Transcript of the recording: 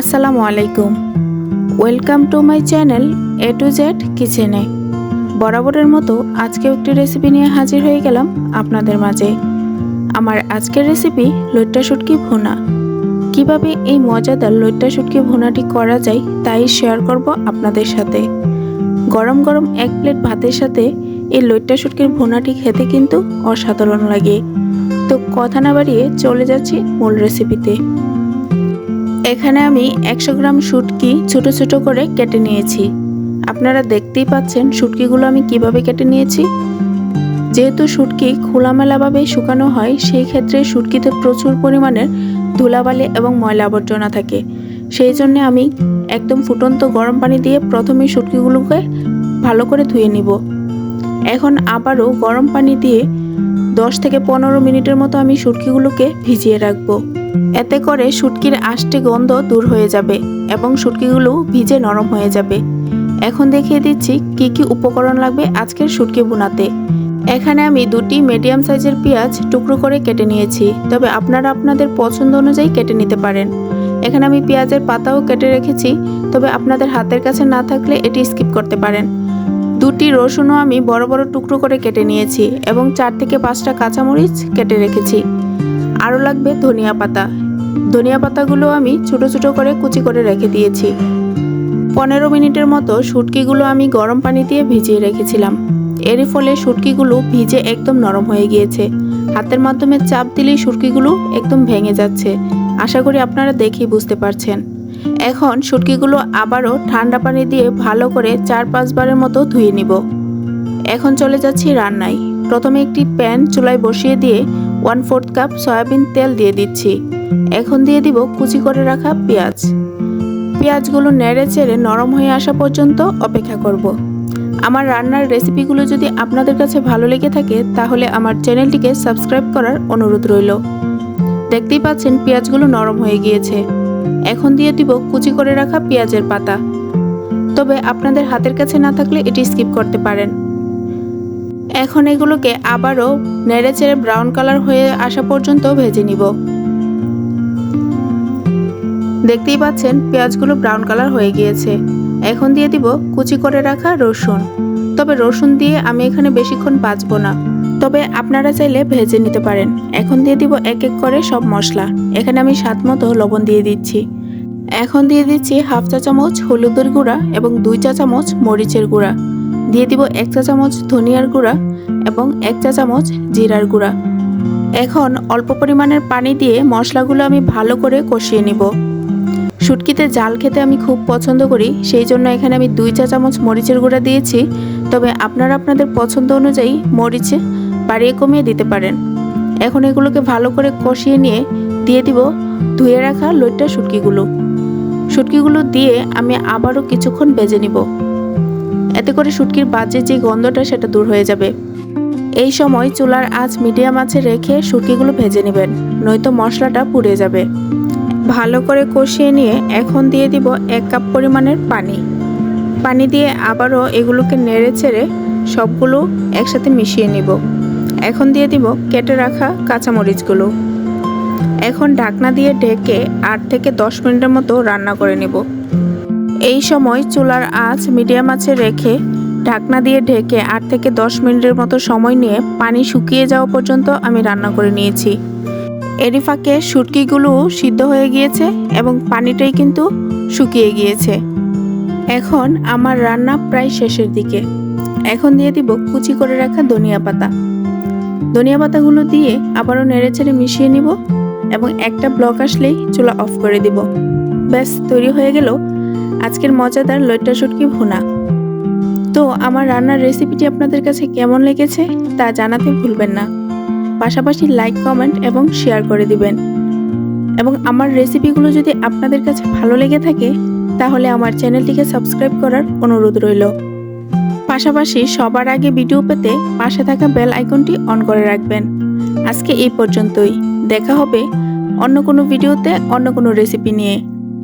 আসসালামু আলাইকুম। Welcome to my channel A to Z কিচেনে বরাবরের মতো আজকে একটি রেসিপি নিয়ে হাজির হয়ে গেলাম আপনাদের মাঝে। আমার আজকের রেসিপি লইট্টা শুটকি ভুনা। কীভাবে এই মজাদার লইট্টা শুটকি ভুনাটি করা যায় তাই শেয়ার করব আপনাদের সাথে। গরম গরম এক প্লেট ভাতের সাথে এই লইট্টা শুটকির ভুনাটি খেতে কিন্তু অসাধারণ লাগে। তো কথা না বাড়িয়ে চলে যাচ্ছি মূল রেসিপিতে এখানে আমি একশো গ্রাম শুটকি ছোট ছোট করে কেটে নিয়েছি। আপনারা দেখতেই পাচ্ছেন শুটকিগুলো আমি কীভাবে কেটে নিয়েছি। যেহেতু শুটকি খোলামেলাভাবে শুকানো হয়, সেই ক্ষেত্রে শুটকিতে প্রচুর পরিমাণের ধুলাবালি এবং ময়লা আবর্জনা থাকে। সেই জন্য আমি একদম ফুটন্ত গরম পানি দিয়ে প্রথমে শুটকিগুলোকে ভালো করে ধুয়ে নিব। এখন আবারও গরম পানি দিয়ে দশ থেকে পনেরো মিনিটের মতো আমি শুটকিগুলোকে ভিজিয়ে রাখব। এতে করে শুটকির আষ্টে গন্ধ দূর হয়ে যাবে এবং শুটকিগুলো ভিজে নরম হয়ে যাবে। এখন দেখিয়ে দিচ্ছি কি কি উপকরণ লাগবে আজকের শুটকি বোনাতে। এখানে আমি দুটি মিডিয়াম সাইজের পেঁয়াজ টুকরো করে কেটে নিয়েছি, তবে আপনারা আপনাদের পছন্দ অনুযায়ী কেটে নিতে পারেন। এখানে আমি পেঁয়াজের পাতাও কেটে রেখেছি, তবে আপনাদের হাতের কাছে না থাকলে এটি স্কিপ করতে পারেন। দুটি রসুনও আমি বড় বড় টুকরো করে কেটে নিয়েছি এবং চার থেকে পাঁচটা কাঁচামরিচ কেটে রেখেছি। আরও লাগবে ধনিয়া পাতা। ধনিয়া পাতাগুলো আমি ছোট ছোট করে কুচি করে রেখে দিয়েছি। পনেরো মিনিটের মতো শুটকিগুলো আমি গরম পানি দিয়ে ভিজিয়ে রেখেছিলাম। এরই ফলে শুটকিগুলো ভিজে একদম নরম হয়ে গিয়েছে। হাতের মাধ্যমে চাপ দিলেই শুটকিগুলো একদম ভেঙে যাচ্ছে। আশা করি আপনারা দেখেই বুঝতে পারছেন। এখন শুটকিগুলো আবারও ঠান্ডা পানি দিয়ে ভালো করে চার পাঁচবারের মতো ধুয়ে নিব। এখন চলে যাচ্ছি রান্নায়। প্রথমে একটি প্যান চুলায় বসিয়ে দিয়ে ওয়ান ফোর্থ কাপ সয়াবিন তেল দিয়ে দিচ্ছি। এখন দিয়ে দিব কুচি করে রাখা পেঁয়াজ। পেঁয়াজগুলো নেড়ে চেড়ে নরম হয়ে আসা পর্যন্ত অপেক্ষা করব। আমার রান্নার রেসিপিগুলো যদি আপনাদের কাছে ভালো লেগে থাকে, তাহলে আমার চ্যানেলটিকে সাবস্ক্রাইব করার অনুরোধ রইল। দেখতেই পাচ্ছেন পেঁয়াজগুলো নরম হয়ে গিয়েছে। এখন দিয়ে দিব কুচি করে রাখা পেঁয়াজের পাতা। তবে আপনাদের হাতের কাছে না থাকলে এটি স্কিপ করতে পারেন। এখন এগুলোকে আবারও নেড়ে চেড়ে ব্রাউন কালার হয়ে আসা পর্যন্ত ভেজে নিব। দেখতেই পাচ্ছেন পেঁয়াজগুলো ব্রাউন কালার হয়ে গিয়েছে। এখন দিয়ে দিব কুচি করে রাখা রসুন। তবে রসুন দিয়ে আমি এখানে বেশিক্ষণ বাঁচবো না। তবে আপনারা চাইলে ভেজে নিতে পারেন। এখন দিয়ে দিব এক এক করে সব মশলা। এখানে আমি স্বাদ মতো লবণ দিয়ে দিচ্ছি। এখন দিয়ে দিচ্ছি হাফ চা চামচ হলুদের গুঁড়া এবং দুই চা চামচ মরিচের গুঁড়া। দিয়ে দিব এক চা চামচ ধনিয়ার গুঁড়া এবং এক চা চামচ জিরার গুঁড়া। এখন অল্প পরিমাণের পানি দিয়ে মশলাগুলো আমি ভালো করে কষিয়ে নিব। শুটকিতে জাল খেতে আমি খুব পছন্দ করি, সেই জন্য এখানে আমি দুই চা চামচ মরিচের গুঁড়া দিয়েছি। তবে আপনারা আপনাদের পছন্দ অনুযায়ী মরিচ বাড়িয়ে কমিয়ে দিতে পারেন। এখন এগুলোকে ভালো করে কষিয়ে নিয়ে দিয়ে দিব ধুয়ে রাখা লইট্টা শুটকিগুলো। শুটকিগুলো দিয়ে আমি আবারও কিছুক্ষণ বেজে নিব। এতে করে শুটকির বাজে যে গন্ধটা সেটা দূর হয়ে যাবে। এই সময় চুলার আঁচ মিডিয়াম আঁচে রেখে শুটকিগুলো ভেজে নেবেন, নয়তো মশলাটা পুড়ে যাবে। ভালো করে কষিয়ে নিয়ে এখন দিয়ে দিব এক কাপ পরিমাণের পানি। পানি দিয়ে আবারও এগুলোকে নেড়ে ছেড়ে সবগুলো একসাথে মিশিয়ে নিব। এখন দিয়ে দিব কেটে রাখা কাঁচামরিচগুলো। এখন ঢাকনা দিয়ে ঢেকে আট থেকে দশ মিনিটের মতো রান্না করে নেব। এই সময় চুলার আঁচ মিডিয়াম আঁচে রেখে ঢাকনা দিয়ে ঢেকে আট থেকে দশ মিনিটের মতো সময় নিয়ে পানি শুকিয়ে যাওয়া পর্যন্ত আমি রান্না করে নিয়েছি। এরই ফাঁকে শুটকিগুলো সিদ্ধ হয়ে গিয়েছে এবং পানিটাই কিন্তু শুকিয়ে গিয়েছে। এখন আমার রান্না প্রায় শেষের দিকে। এখন দিয়ে দিব কুচি করে রাখা ধনিয়া পাতা। ধনিয়া পাতাগুলো দিয়ে আবারও নেড়েচেড়ে মিশিয়ে নিব এবং একটা ব্লক আসলেই চুলা অফ করে দিব। ব্যাস, তৈরি হয়ে গেল আজকের মজাদার লইট্টা শুটকি ভুনা। তো, আমার রান্নার রেসিপিটি আপনাদের কাছে কেমন লেগেছে তা জানাতে ভুলবেন না। পাশাপাশি লাইক কমেন্ট এবং শেয়ার করে দিবেন। এবং আমার রেসিপিগুলো যদি আপনাদের কাছে ভালো লেগে থাকে, তাহলে আমার চ্যানেলটিকে সাবস্ক্রাইব করার অনুরোধ রইল। পাশাপাশি সবার আগে ভিডিও পেতে পাশে থাকা বেল আইকনটি অন করে রাখবেন। আজকে এই পর্যন্তই। দেখা হবে অন্য কোনো ভিডিওতে অন্য কোনো রেসিপি নিয়ে।